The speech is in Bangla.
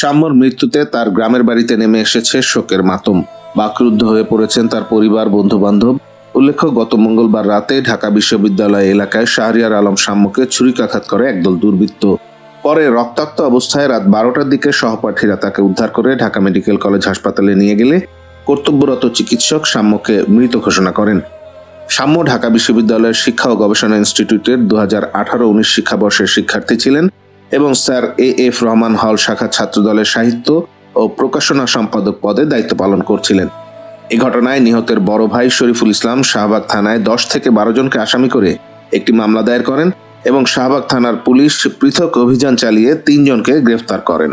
শাম্যর মৃত্যুতে তার গ্রামের বাড়িতে নেমে এসেছে শোকের মাতম। বাকরুদ্ধ হয়ে পড়েছেন তার পরিবার বন্ধু বান্ধব উল্লেখ্য, গত মঙ্গলবার রাতে ঢাকা বিশ্ববিদ্যালয় এলাকায় শাহরিয়ার আলম শাম্যকে ছুরিকাঘাত করে একদল দুর্বৃত্ত। পরে রক্তাক্ত অবস্থায় রাত বারোটার দিকে সহপাঠীরা তাকে উদ্ধার করে ঢাকা মেডিকেল কলেজ হাসপাতালে নিয়ে গেলে কর্তব্যরত চিকিৎসক শাম্যকে মৃত ঘোষণা করেন। সাম্য ঢাকা বিশ্ববিদ্যালয়ের শিক্ষা ও গবেষণা ইনস্টিটিউটের দু হাজার আঠারো উনিশ শিক্ষাবর্ষের শিক্ষার্থী ছিলেন। এবং স্যার এ এফ রহমান হল শাখা ছাত্রদলের সাহিত্য ও প্রকাশনা সম্পাদক পদে দায়িত্ব পালন করছিলেন। এ ঘটনায় নিহতের বড় ভাই শরীফুল ইসলাম শাহবাগ থানায় দশ থেকে বারো জনকে আসামি করে একটি মামলা দায়ের করেন এবং শাহবাগ থানার পুলিশ পৃথক অভিযান চালিয়ে তিনজনকে গ্রেফতার করেন।